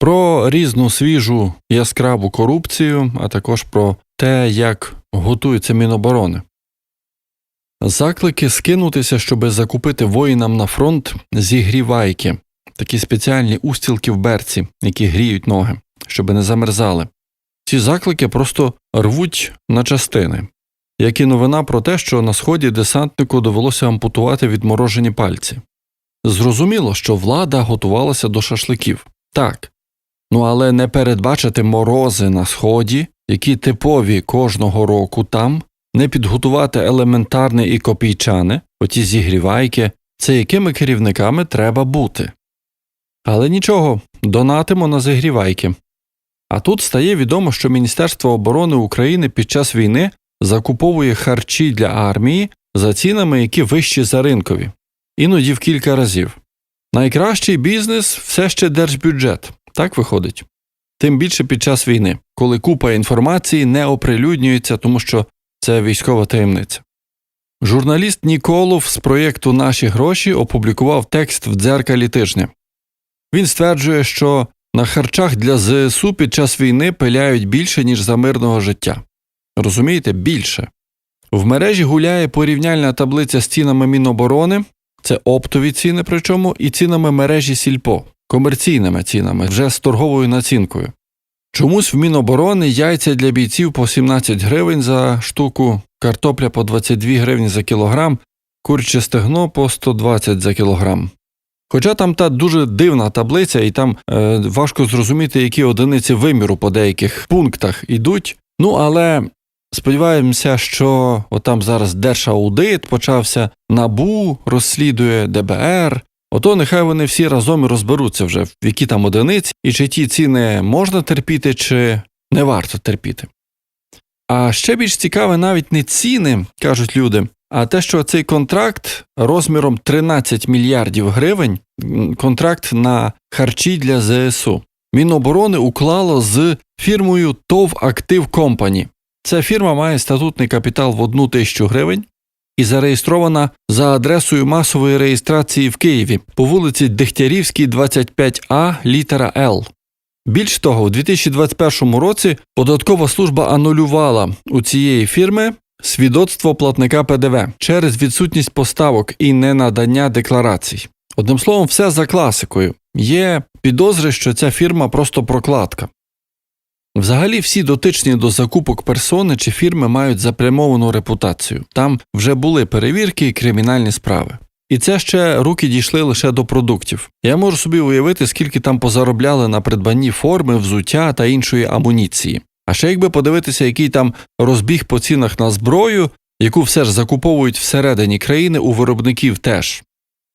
про різну свіжу яскраву корупцію, а також про те, як готується Міноборони. Заклики скинутися, щоби закупити воїнам на фронт зігрівайки, такі спеціальні устілки в берці, які гріють ноги, щоби не замерзали. Ці заклики просто рвуть на частини, як і новина про те, що на сході десантнику довелося ампутувати відморожені пальці. Зрозуміло, що влада готувалася до шашликів. Так. Ну але не передбачити морози на сході, які типові кожного року там, не підготувати елементарне і копійчане, оті зігрівайки, це якими керівниками треба бути. Але нічого, донатимо на зігрівайки. А тут стає відомо, що Міністерство оборони України під час війни закуповує харчі для армії за цінами, які вищі за ринкові, іноді в кілька разів. Найкращий бізнес все ще держбюджет, так виходить. Тим більше під час війни, коли купа інформації не оприлюднюється, тому що це військова таємниця. Журналіст Ніколов з проєкту Наші гроші опублікував текст в дзеркалі тижня. Він стверджує, що на харчах для ЗСУ під час війни пиляють більше, ніж за мирного життя. Розумієте, більше. В мережі гуляє порівняльна таблиця з цінами Міноборони, це оптові ціни, причому, і цінами мережі Сільпо, комерційними цінами, вже з торговою націнкою. Чомусь в Міноборони яйця для бійців по 17 гривень за штуку, картопля по 22 гривні за кілограм, курче стегно по 120 за кілограм. Хоча там та дуже дивна таблиця, і там е, важко зрозуміти, які одиниці виміру по деяких пунктах ідуть. Ну але сподіваємося, що отам зараз Держаудит почався, НАБУ розслідує ДБР. Ото нехай вони всі разом розберуться вже, в які там одиниці, і чи ті ціни можна терпіти, чи не варто терпіти. А ще більш цікаве навіть не ціни, кажуть люди, а те, що цей контракт розміром 13 мільярдів гривень, контракт на харчі для ЗСУ, Міноборони уклало з фірмою ТОВ Актив Компані. Ця фірма має статутний капітал в одну тисячу гривень і зареєстрована за адресою масової реєстрації в Києві по вулиці Дегтярівській, 25А, літера Л. Більш того, у 2021 році податкова служба анулювала у цієї фірми свідоцтво платника ПДВ через відсутність поставок і ненадання декларацій. Одним словом, все за класикою. Є підозри, що ця фірма просто прокладка. Взагалі, всі дотичні до закупок персони чи фірми мають запрямовану репутацію. Там вже були перевірки і кримінальні справи. І це ще руки дійшли лише до продуктів. Я можу собі уявити, скільки там позаробляли на придбанні форми, взуття та іншої амуніції. А ще якби подивитися, який там розбіг по цінах на зброю, яку все ж закуповують всередині країни у виробників теж.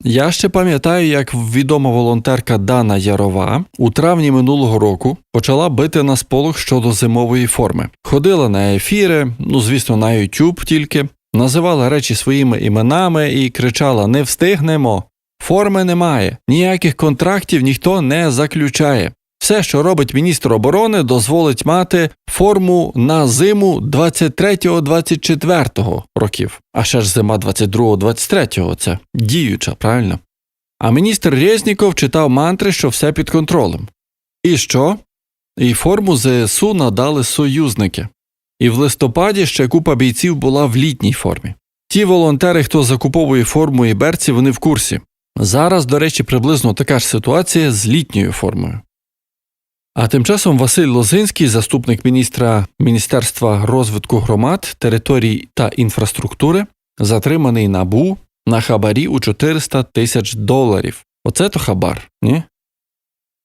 Я ще пам'ятаю, як відома волонтерка Дана Ярова у травні минулого року почала бити на сполох щодо зимової форми. Ходила на ефіри, ну звісно, на YouTube тільки, називала речі своїми іменами і кричала: Не встигнемо. Форми немає, ніяких контрактів ніхто не заключає. Все, що робить міністр оборони, дозволить мати форму на зиму 23-24 років. А ще ж зима 22-23 це діюча, правильно? А міністр Резніков читав мантри, що все під контролем. І що? І форму ЗСУ надали союзники. І в листопаді ще купа бійців була в літній формі. Ті волонтери, хто закуповує форму і берці, вони в курсі. Зараз, до речі, приблизно така ж ситуація з літньою формою. А тим часом Василь Лозинський, заступник міністра Міністерства розвитку громад, територій та інфраструктури, затриманий набу на хабарі у 400 тисяч доларів. Оце то хабар, ні?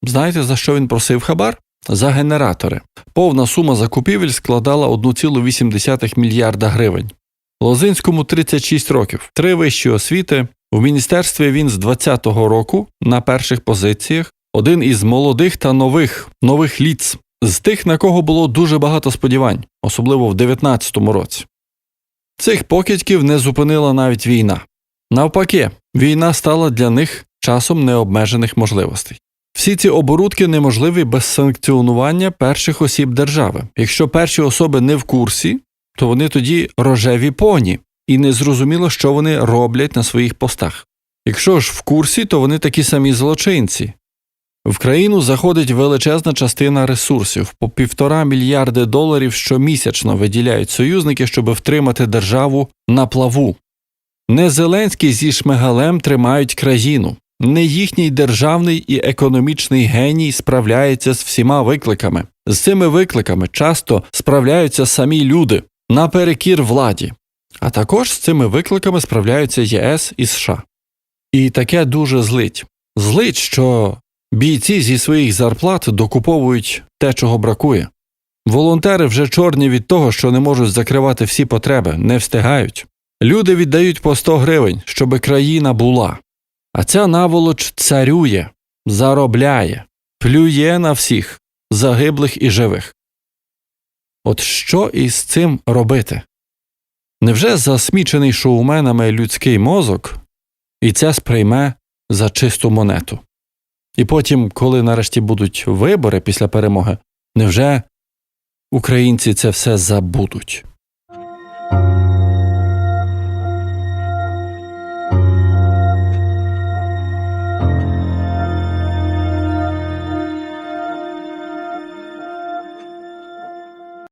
Знаєте, за що він просив хабар? За генератори. Повна сума закупівель складала 1,8 мільярда гривень. Лозинському 36 років, три вищі освіти. В міністерстві він з 20-го року на перших позиціях, один із молодих та нових нових ліц, з тих, на кого було дуже багато сподівань, особливо в 19-му році. Цих покидьків не зупинила навіть війна. Навпаки, війна стала для них часом необмежених можливостей. Всі ці оборудки неможливі без санкціонування перших осіб держави. Якщо перші особи не в курсі, то вони тоді рожеві поні, і не зрозуміло, що вони роблять на своїх постах. Якщо ж в курсі, то вони такі самі злочинці. В країну заходить величезна частина ресурсів по півтора мільярди доларів щомісячно виділяють союзники, щоб втримати державу на плаву. Не Зеленський зі Шмигалем тримають країну, не їхній державний і економічний геній справляється з всіма викликами. З цими викликами часто справляються самі люди наперекір владі, а також з цими викликами справляються ЄС і США. І таке дуже злить. Злить, що бійці зі своїх зарплат докуповують те, чого бракує. Волонтери вже чорні від того, що не можуть закривати всі потреби, не встигають. Люди віддають по 100 гривень, щоби країна була. А ця наволоч царює, заробляє, плює на всіх, загиблих і живих. От що із цим робити? Невже засмічений шоуменами людський мозок і це сприйме за чисту монету? І потім, коли нарешті будуть вибори після перемоги, невже українці це все забудуть?